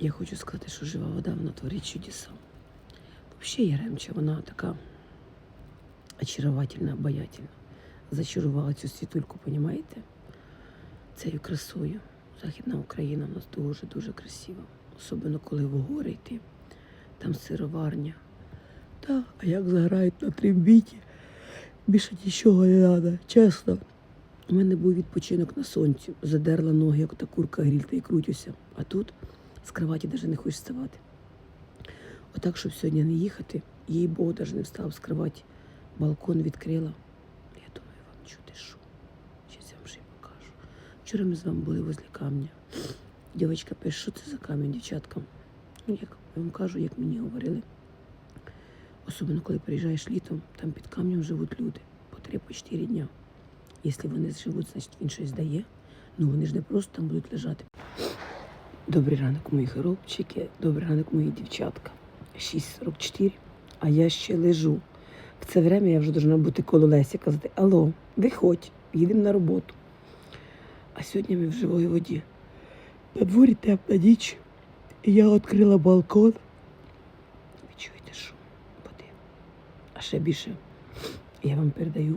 Я хочу сказати, що жива вода, вона творить чудеса. Взагалі Яремча, вона така очаровательна, обаятельна. Зачарувала цю світульку, понімаєте? Цією красою. Західна Україна в нас дуже-дуже красива. Особливо коли в гори йти. Там сироварня. Та, а як заграють на трембіті, більше нічого не треба, чесно. У мене був відпочинок на сонці. Задерла ноги, як та курка грільта і крутюся. А тут з кроваті навіть не хочеш вставати. Отак, щоб сьогодні не їхати, їй Бог навіть не встав з кроваті. Балкон відкрила. Я думаю, вам чути шум. Щас я вам ще й покажу. Вчора ми з вами були возле камня. Дівчинка пише, що це за камінь, дівчатка. Ну, як я вам кажу, як мені говорили. Особливо, коли приїжджаєш літом, там під камнем живуть люди по три, по чотири дня. Якщо вони живуть, значить він щось дає. Ну вони ж не просто там будуть лежати. Добрий ранок, мої хлопчики, добрий ранок, мої дівчатка. 6.44, а я ще лежу. В це время я вже должна бути коло Лесі казати: Алло, виходь, їдемо на роботу. А сьогодні ми в живої воді. На дворі тепла ніч. І я відкрила балкон. Ви чуєте шум води. А ще більше я вам передаю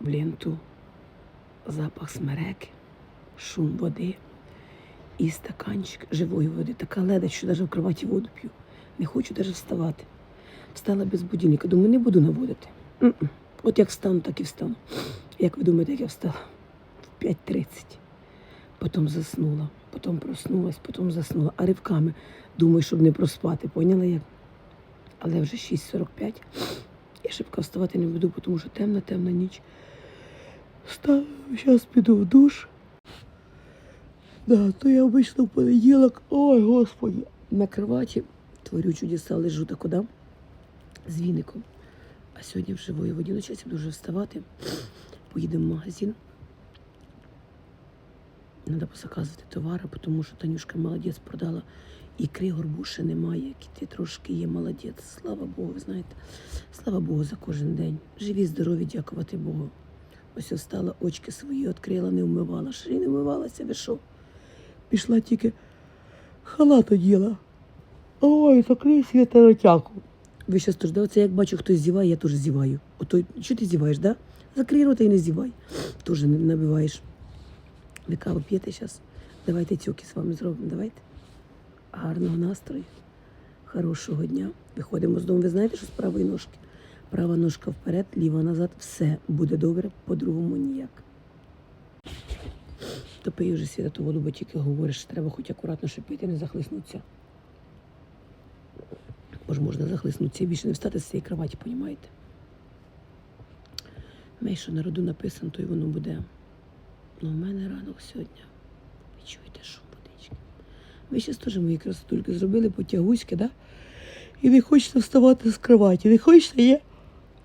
в ленту запах смереки, шум води і стаканчик живої води. Така леда, що навіть в кроваті воду п'ю. Не хочу навіть вставати. Встала без будильника. Думаю, не буду наводити. М-м. От як встану, так і встану. Як ви думаєте, як я встала? В 5.30. Потім заснула, потім проснулась, потім заснула. А ривками думаю, щоб не проспати. Поняла як? Але вже 6.45. Я шибко вставати не буду, тому що темна, темна ніч. Встану, зараз піду в душ. Да, то я обично в понеділок, ой, господи, на кроваті творю чудеса, лежу та куди? З віником. А сьогодні в живої часі дуже вставати. Поїдемо в магазин. Треба позаказувати товари, тому що Танюшка молодець продала. Ікри горбуші немає, кіти трошки є молодець. Слава Богу, ви знаєте, слава Богу за кожен день. Живі, здорові, дякувати Богу. Ось встала, очки свої відкрила, не вмивала. Й не вмивалася, ви що? Пішла тільки халат оділа. Ой, закрий світа натяку. Ви зараз теж, да? Оце як бачу, хтось зіває, я теж зіваю. Ото, що ти зіваєш, да? Закрий рота і не зівай. Теж не набиваєш. Ви каву п'єте зараз? Давайте тюки з вами зробимо, давайте. Гарного настрою, хорошого дня. Виходимо з дому. Ви знаєте, що з правої ножки? Права ножка вперед, ліва назад. Все буде добре, по-другому ніяк. То пий вже світа воду, бо тільки говориш, що треба хоч акуратно шипити, не захлиснуться. Бо ж можна захлиснутися і більше не встати з цієї кроваті, понімаєте? Мей, що на роду написано, то й воно буде. Ну, в мене ранок сьогодні. Ви чуєте шум водички. Ви зараз теж мої красотульки зробили потягуськи, да? І не хочете вставати з кроваті. Не хочете, є?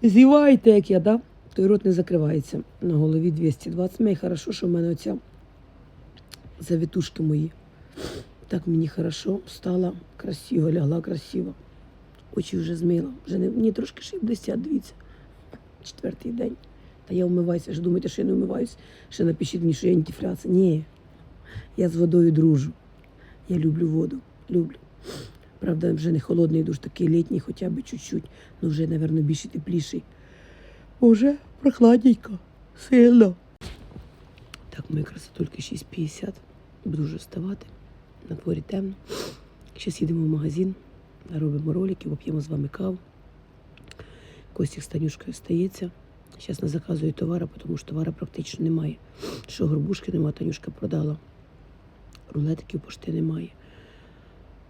Зіваєте, як я, да? Той рот не закривається. На голові 220 мей. Хорошо, що в мене оця завітушки мої. Так мені хорошо, встала красиво, лягла красиво. Очі вже змила. Вже не, мені трошки ще й блистять, дивіться. Четвертий день. Та я вмиваюся, вже думаєте, що я не вмиваюсь. Ще напишіть мені, що я антифляція. Ні. Я з водою дружу. Я люблю воду. Люблю. Правда, вже не холодний душ, такий літній, хоча б чуть-чуть, ну вже, мабуть, більше тепліший. Уже прохладненько, сильно. Так, мої красотульки 6.50. Буду вставати. На дворі темно. Зараз їдемо в магазин, робимо ролики, поп'ємо з вами каву. Костік з Танюшкою стається. Зараз не заказую товари, тому що товару практично немає. Що горбушки немає, Танюшка продала. Рулетиків пошти немає.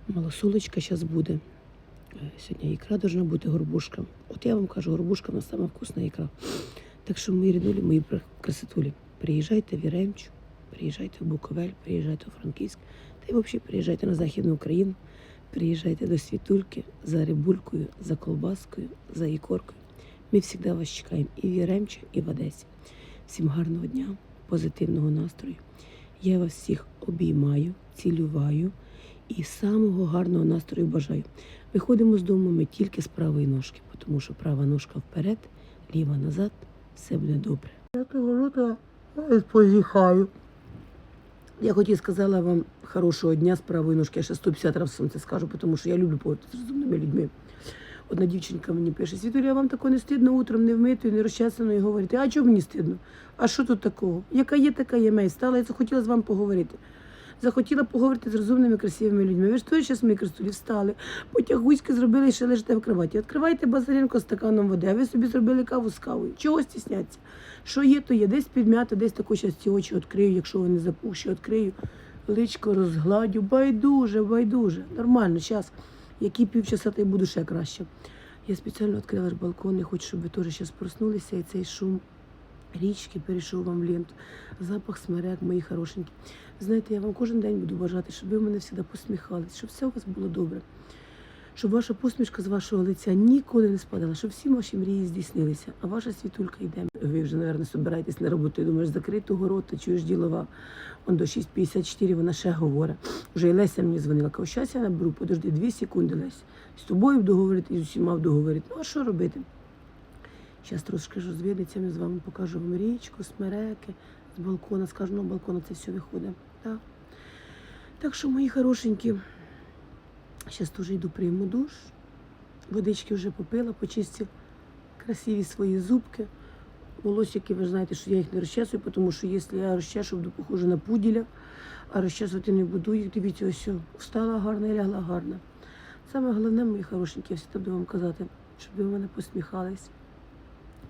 Малосолочка зараз буде. Е, Сьогодні ікра должна бути горбушка. От я вам кажу, горбушка нас сама вкусна ікра. Так що, мої ріднулі, мої красотулі, приїжджайте в Яремчу, приїжджайте в Буковель, приїжджайте у Франківськ, та й взагалі приїжджайте на Західну Україну, приїжджайте до Світульки за рибулькою, за колбаскою, за ікоркою. Ми завжди вас чекаємо і в Яремчі, і в Одесі. Всім гарного дня, позитивного настрою. Я вас всіх обіймаю, цілюваю і самого гарного настрою бажаю. Виходимо з дому ми тільки з правої ножки, тому що права ножка вперед, ліва назад, все буде добре. Я того рота позіхаю. Я хоч і сказала вам хорошого дня з правої ножки, я ще 150 разів вам це скажу, тому що я люблю поговорити з розумними людьми. Одна дівчинка мені пише, Світулія, вам такого не стидно утром не вмитою, не розчесаною говорити. А чому мені стидно? А що тут такого? Яка є, така є мей. Стала, я захотіла з вами поговорити. Захотіла поговорити з розумними, красивими людьми. Ви ж той час ми красулі встали, потягуськи зробили і ще лежите в кроваті. Відкривайте базаринку стаканом води, а ви собі зробили каву з кавою. Чого стісняться? Що є, то є. Десь підм'ято, десь таку щас ці очі відкрию, якщо вони запухші, відкрию. Личко розгладю, байдуже, байдуже. Нормально, зараз. Які півчаса, то й буду ще краще. Я спеціально відкрила балкон, я хочу, щоб ви теж зараз проснулися, і цей шум річки перейшов вам в ленту. Запах смерек, мої хорошенькі. Знаєте, я вам кожен день буду бажати, щоб ви мене завжди посміхались, щоб все у вас було добре. Щоб ваша посмішка з вашого лиця ніколи не спадала, щоб всі ваші мрії здійснилися, а ваша світулька йде. Ви вже, мабуть, збираєтесь на роботу. Я думаєш, закритого рота, чуєш ділова. Он до 6.54 вона ще говорить. Вже і Леся мені дзвонила. Каже, щас я наберу, подожди, дві секунди, Леся. З тобою буду говорити і з усіма буду говорити. Ну, а що робити? Зараз трошки розвідеться, ми з вами покажу вам річку, смереки, з балкона, з кожного балкона це все виходить. Так, так що, мої хорошенькі, зараз теж йду прийму душ. Водички вже попила, почистив красиві свої зубки. Волосики, ви знаєте, що я їх не розчесую, тому що якщо я розчешу, буду похожа на пуділя, а розчесувати не буду їх. Дивіться, ось встала гарно і лягла гарно. Саме головне, мої хорошенькі, я завжди буду вам казати, щоб ви в мене посміхались.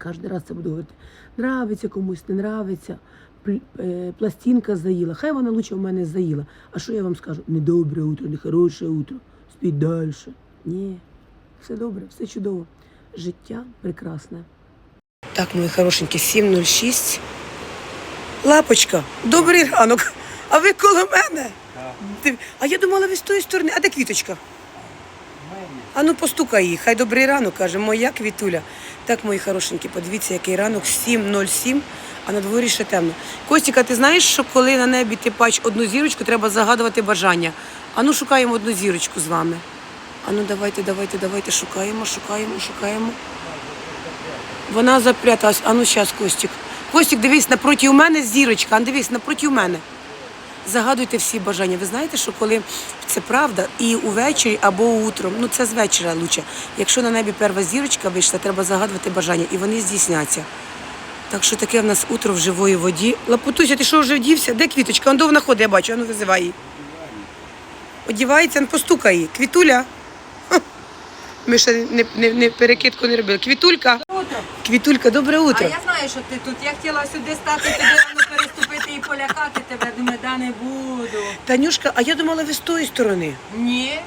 Кожен раз це буду говорити. Нравиться комусь, не нравиться. Е, Пластинка заїла. Хай вона лучше в мене заїла. А що я вам скажу? Не добре утро, не хороше утро. Спіть далі. Ні, все добре, все чудово. Життя прекрасне. Так, мої хорошенькі, 7.06. Лапочка, добрий ранок. А ви коло мене? А я думала, ви з тої сторони. А де квіточка? А ну постукай їй, хай добрий ранок, каже, моя квітуля. Так, мої хорошенькі, подивіться, який ранок 7.07, а на дворі ще темно. Костіка, ти знаєш, що коли на небі ти бачиш одну зірочку, треба загадувати бажання. А ну шукаємо одну зірочку з вами. А ну давайте, давайте, давайте, шукаємо, шукаємо, шукаємо. Вона запряталась. А ну зараз, Костік. Костік, дивись, напроти мене зірочка, а дивись, напроти мене. Загадуйте всі бажання. Ви знаєте, що коли це правда, і увечері або утром, ну це з вечора лучше. Якщо на небі перша зірочка вийшла, треба загадувати бажання, і вони здійсняться. Так що таке в нас утро в живої воді. Лапутуся, ти що вже вдівся? Де квіточка? Он до вона ходить, я бачу, а ну визивай її. Одівається, ну постукай її. Квітуля. Ха. Ми ще не, не, не перекидку не робили. Квітулька. Утро. Квітулька, добре А утро. я знаю, що ти тут. Я хотіла сюди стати, переступити і полякати тебе. Думаю, да не буду. Танюшка, а я думала, ви з тої сторони. Ні,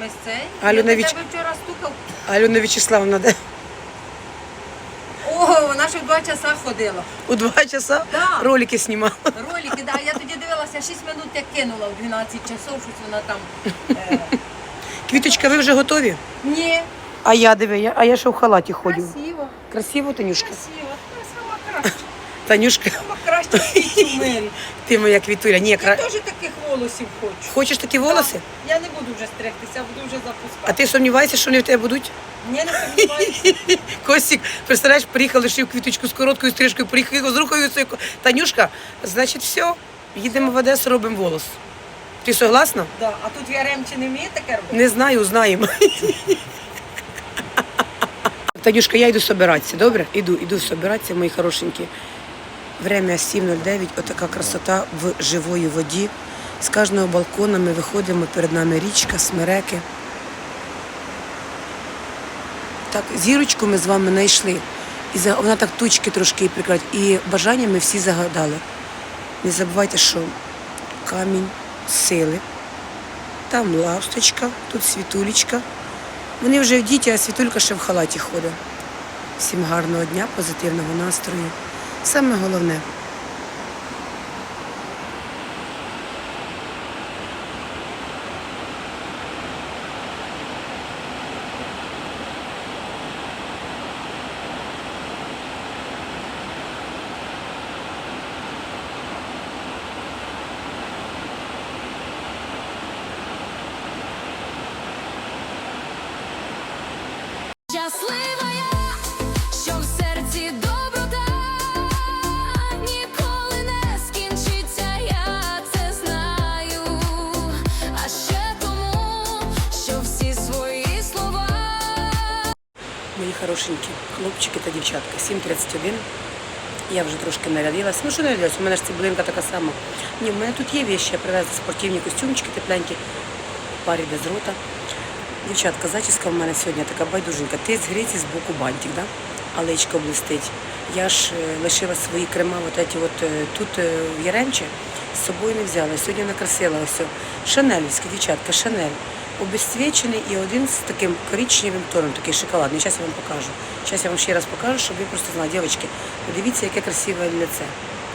ми з цей. Альона я до Віч- тебе вчора стукав. Альона Вячеславовна, де? О, вона ще в два часа ходила. У два часа Да. ролики знімала. Ролики, да. Я тоді дивилася, 6 минут як кинула в 12 часов, щось вона там. Е... Квіточка, ви вже готові? Ні, А я диви, я, а я ще в халаті ходжу. красиво, Красиво, Танюшка. красиво. Танюшка, краще ти моя квітуля. Ні, Я кра... теж таких волосів хочу. Хочеш такі волоси? Я не буду вже стригтися, буду вже запускати. А ти сумніваєшся, що вони в тебе будуть? Ні, не сумніваюся. Костік, представляєш, приїхав, лишив квіточку з короткою стрижкою, приїхав з рукою. цією. Танюшка, значить, все, їдемо в Одесу, робимо волос. Ти согласна? Да. А тут в Яремчі не вміє таке робити? Не знаю, узнаємо. Танюшка, я йду собиратися, добре? Іду, іду собиратися, мої хорошенькі. Время 7.09, отака красота в живої воді. З кожного балкона ми виходимо, перед нами річка, смереки. Так, зірочку ми з вами знайшли. І вона так тучки трошки прикрать. І бажання ми всі загадали. Не забувайте, що камінь сили. Там ласточка, тут світулечка. Вони вже в діті, а світулька ще в халаті ходить. Всім гарного дня, позитивного настрою. Саме головне. Щаслива я, хорошенькі хлопчики та дівчатка. 7.31. Я вже трошки нарядилася. Ну що нарядилася? У мене ж цибулинка така сама. Ні, в мене тут є вещи, я привезла спортивні костюмчики тепленькі, парі без рота. Дівчатка, зачіска в мене сьогодні така байдуженька. Ти з гриці з боку бантик, да? а личко блистить. Я ж е, лишила свої крема, от эти от, е, тут е, в Яремче, з собою не взяла. Сьогодні накрасила ось. Шанелівська, дівчатка, Шанель. Обесцвічений і один з таким коричневим тоном, такий шоколадний. Зараз я вам покажу. Зараз я вам ще раз покажу, щоб ви просто знали. Дівчатки, подивіться, яке красиве лице.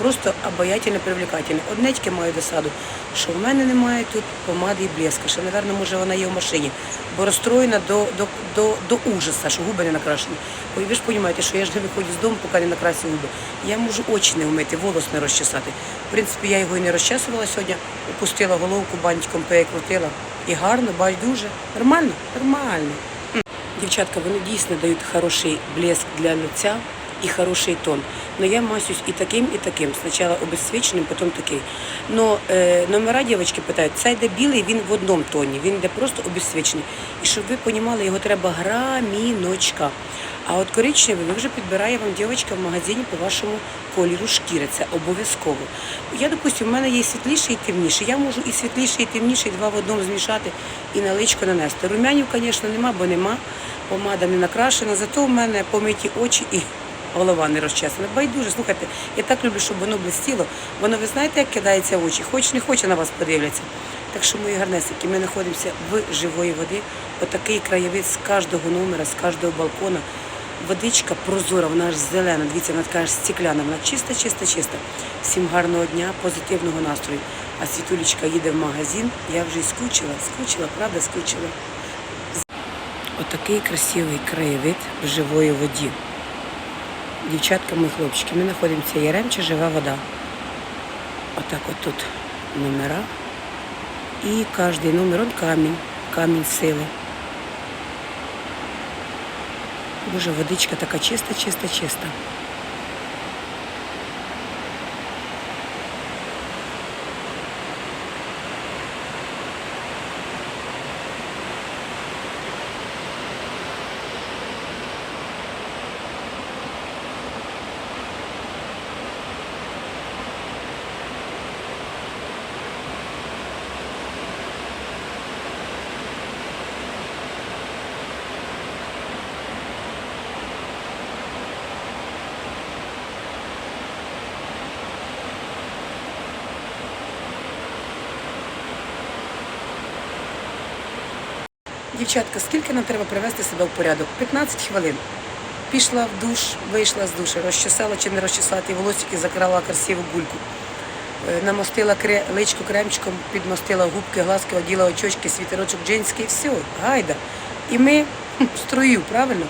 Просто обаятельно привлекательне. Одне тільки маю досаду, що в мене немає тут помади і блеска. Що, напевно, може вона є в машині, бо розстроєна до, до, до, до ужаса, що губи не накрашені. Бо ви ж розумієте, що я ж не виходжу з дому, поки не накрасю губи. Я можу очі не вмити, волос не розчесати. В принципі, я його і не розчесувала сьогодні, опустила головку, бантиком перекрутила. І гарно, байдуже. Нормально? Нормально. Дівчатка, вони дійсно дають хороший блеск для лиця і хороший тон. Но я масюсь і таким, і таким. Спочатку обезсвіченим, потім такий. Но е, номера дівчатки питають, цей йде білий, він в одному тоні, він йде просто обезсвічений. І щоб ви розуміли, його треба граміночка. А от коричневий ви вже підбирає вам дівчинка в магазині по вашому кольору шкіри. Це обов'язково. Я, допустим, в мене є світліший і темніший. Я можу і світліший, і темніший два в одному змішати і на личко нанести. Румянів, звісно, нема, бо нема. Помада не накрашена, зато в мене помиті очі і голова не розчесана. Байдуже, слухайте, я так люблю, щоб воно блистіло. Воно, ви знаєте, як кидається в очі, хоч не хоче на вас подивляться. Так що, мої гарнесики, ми знаходимося в живої води. Отакий краєвид з кожного номера, з кожного балкона. Водичка прозора, вона аж зелена. Дивіться, вона така аж стекляна, вона чиста, чиста, чиста. Всім гарного дня, позитивного настрою. А світулечка їде в магазин. Я вже й скучила, скучила, правда, скучила. Отакий красивий краєвид в живої воді. Дівчатка, і хлопчики, ми знаходимося Яремче, жива вода. Отак от тут номера. І кожен номер он камінь, камінь сили. Боже, водичка така чиста, чиста, чиста. Дівчатка, скільки нам треба привести себе в порядок? 15 хвилин. Пішла в душ, вийшла з душа, розчесала чи не розчесала, ті волосики закрала красиву гульку. Е, Намостила кре, личко кремчиком, підмостила губки, глазки, оділа очочки, світерочок джинський, все, гайда. І ми в строю, правильно?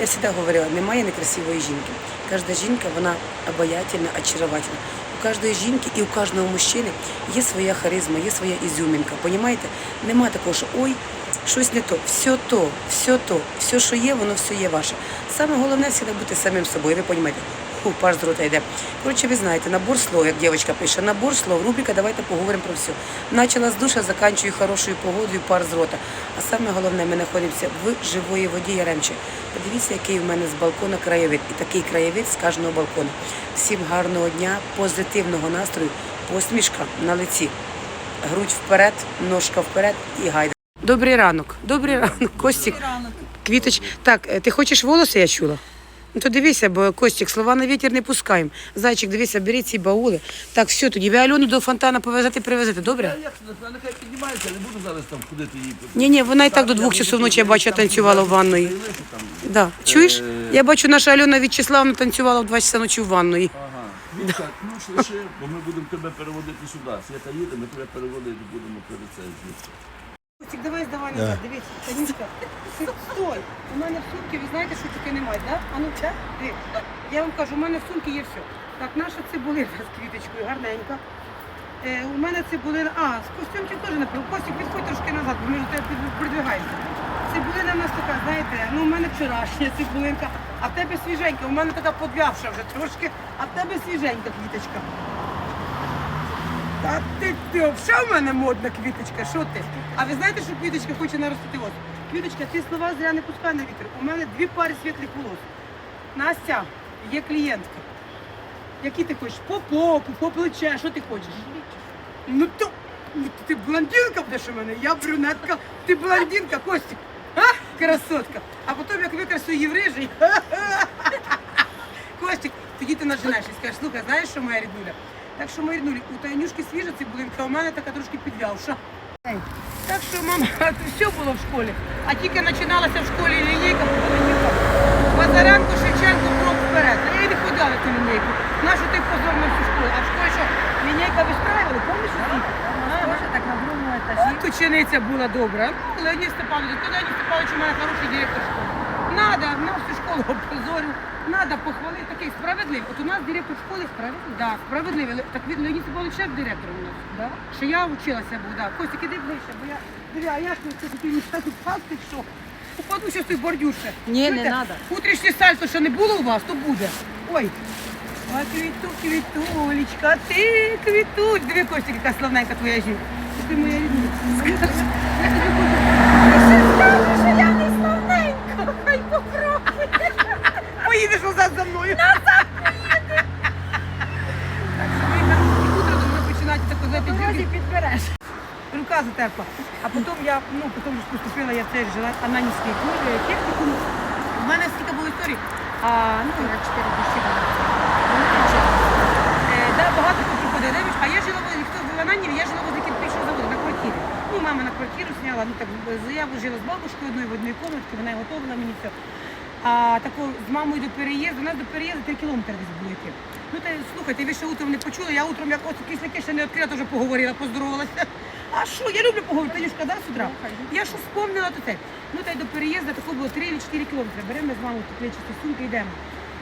Я завжди говорила, немає некрасивої жінки. Кожна жінка, вона обаятельна, очаровательна. У кожної жінки і у кожного мужчини є своя харизма, є своя ізюмінка. Понімаєте? Нема такого, що ой, щось не то, все то, все то, все, що є, воно все є ваше. Саме головне завжди бути самим собою. Ви розумієте? Фу, пар з рота йде. Коротше, ви знаєте, набор слов, як дівчинка пише, набор слов, рубрика, давайте поговоримо про все. Начала з душа, заканчую хорошою погодою, пар з рота. А саме головне, ми знаходимося в живої воді Яремче. Подивіться, який в мене з балкона краєвид. І такий краєвид з кожного балкона. Всім гарного дня, позитивного настрою, посмішка на лиці. Грудь вперед, ножка вперед і гайда. Добрий ранок, добрий ранок, Костік. Квіточ, так, е, ти хочеш волоси, я чула? Ну то дивися, бо Костік, слова на вітер не пускаємо. Зайчик, дивися, бери ці баули. Так, все, тоді ви Альону до фонтана повезете, привезете, добре? Як нехай піднімається, не буду зараз там ходити її. Ні, ні, вона і так до двох часов ночі, я бачу, танцювала в ванної. Да. Чуєш? Я бачу, наша Альона В'ячеславна танцювала в 2 часа ночі в ванної. Ну так, ну лише, бо ми будемо тебе переводити сюди. Свята їде, ми тебе переводити будемо перед це звідси. Костік, давай здавай назад, дивіться, Танюшка, стой. У мене в сумці, ви знаєте, що таке немає, да? А ну, це, диви. Я вам кажу, у мене в сумці є все. Так, наша цибулина з квіточкою, гарненька. Е, у мене цибулина, а, з костюмчик теж не Костік, відходь трошки назад, бо ми ж тебе придвигаємося. Цибулина у нас така, знаєте, ну у мене вчорашня цибулинка, а в тебе свіженька, у мене така подвявша вже трошки, а в тебе свіженька квіточка. Та ти, ти взагалі в мене модна квіточка, що ти? А ви знаєте, що квіточка хоче наростити ось? Людочка, ти слова зря не пускай на вітер. У мене дві пари світлих волос. Настя, є клієнтка. Які ти хочеш? По попу, по плече, що ти хочеш? Ну то ну, ти блондинка будеш у мене, я брюнетка, ти блондинка, Костік. А? Красотка. А потім як викрасу єврижий. Костік, тоді ти наженеш і скажеш, слухай, знаєш що моя ріднуля? Так що моя ріднуля, у Танюшки свіжа цибулинка, у мене така трошки підвявша. Так що, мама, все було в школі. А тільки починалася в школі лінійка Полонюка. Базаренко, Шевченко, крок вперед. А я не ходила ту лінійку. Нашу ти позор на всю школу. А в школі що, лінійка вистраювали? Тоже так на другому етажі. От учениця була добра. Ну, Леонід Степанович, то Леонід Степанович у мене хороший директор школи. Надо, на всю школу опозорю. Надо похвалити, такий справедливий. От у нас директор школи справедливий. Да, справедливий. Ле- Так він Леонід ще директор у нас. Да? Що я вчилася був, да. Костя, іди ближче, бо я, диви, а я ж це такий мішати пасти, що? Упаду щось той бордюр ще. Ні, не Чуєте? надо. Утрішнє сальто, що не було у вас, то буде. Ой. А квіту, квітулечка, ти квітуль. Диви, Костя, яка славненька твоя жінка. Ти моя рідниця. назад за мною. Назад утро підбереш. рука затерпла. А потім я, ну, потім ж поступила я в цей же Ананівський курс, технікум. У мене стільки було історій. А, ну, 44 душі. Е, да, багато хто приходить, дивиш, а я жила в хто в Ананіві, я жила возле кирпичного заводу на квартирі. Ну, мама на квартиру зняла, ну так заяву жила з бабушкою одною в одній кімнаті, вона готувала мені все. А тако з мамою до переїзду, у нас до переїзду 3 кілометри десь було йти. Ну та слухайте, ви ще утром не почули, я утром як ось кисляки ще не відкрила, теж поговорила, поздоровалася. А що, я люблю поговорити, Танюшка, да, з утра? Я що вспомнила, то те. Ну та й до переїзду тако було 3 чи 4 кілометри. Беремо з мамою тут плечі сумки, йдемо.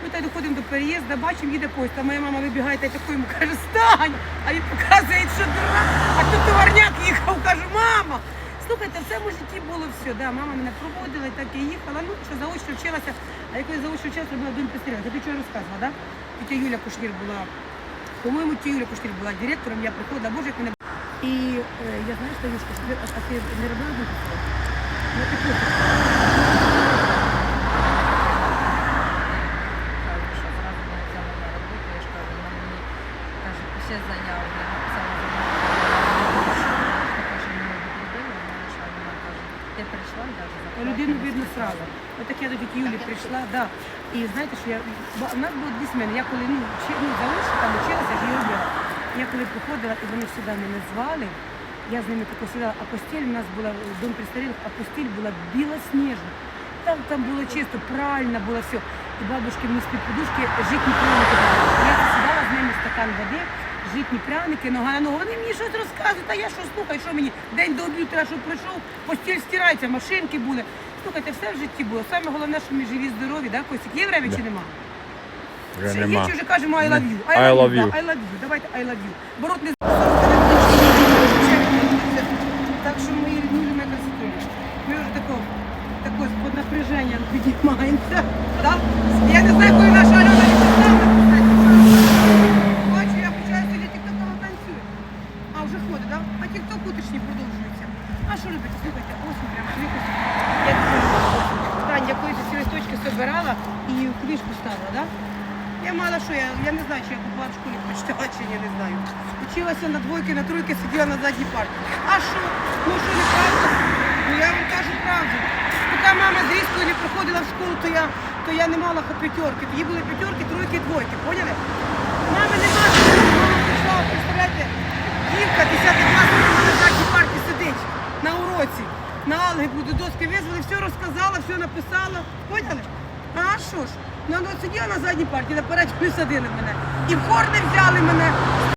Ну та й доходимо до переїзду, бачимо, їде поїзд, а моя мама вибігає та й тако йому каже, стань! А він показує, що дурак, а тут товарняк їхав, каже, мама! Слухайте, в цьому житті було все. Да, мама мене проводила, і так я їхала. Ну, що заочно вчилася, а якось заочно вчилася, робила дом пристріла. Ти чого розказувала, да? Тетя Юля Кушнір була, по-моєму, тетя Юля Кушнір була директором, я приходила, боже, як мене. І е, я знаю, що Юшка, що ти- а, а ти не робила дом пристріла? Ну, ти просто. Кажу, Людину видно. От так я до тіті Юлі прийшла, да. І знаєте, що я у нас було дві сміни. Я коли ну, чи, ну залишила, там вчилася, ж її робила. Я коли приходила, і вони сюди мене звали, я з ними тако сідала, а постіль у нас була дом престарілих, а постіль була білосніжна. Там, там було чисто, правильно було все. І бабушки мені з-під подушки житні дали. Я сідала з ними стакан води, житні пряники, нога на ногу. Вони мені щось розказують, а я що слухаю, що мені день до обіду треба, щоб прийшов, постіль стирається, машинки були. Слухайте, все в житті було. Саме головне, що ми живі, здорові, да, Костік? Є время чи нема? Вже Ще нема. Є чи вже кажемо I love you? I love you. да, I love you. Давайте I love you. Борот не Так що мої ріднулі на красоті. Ми вже тако, тако під напряженням піднімаємося. Да? Я не знаю, коли наша Альона не поставила. Бачу, я почаю сьогодні тікток вона танцює. А вже ходить, так? А тікток утрішній продовжується. А що робити? Слухайте, осінь прямо якось. Я не знаю. Тань, я колись собирала і в книжку ставила, так? Я мала що, я, я не знаю, чи я була в школі прочитала, чи ні, не знаю. Училася на двойки, на тройки, сиділа на задній парті. А що? Ну що не правда? Ну я вам кажу правду. Поки мама з різкою не приходила в школу, то я, то я не мала п'ятерки. Тоді були п'ятерки, тройки, двойки. Поняли? Мами немає. Мама прийшла, представляєте, дівка 10 клас на задній парті сидить на уроці. На алгебру до доски визвали, все розказала, все написала. Поняли? А що ж? Ну, ну, сиділа на задній парті, наперед присадили садили мене. І в хор не взяли мене.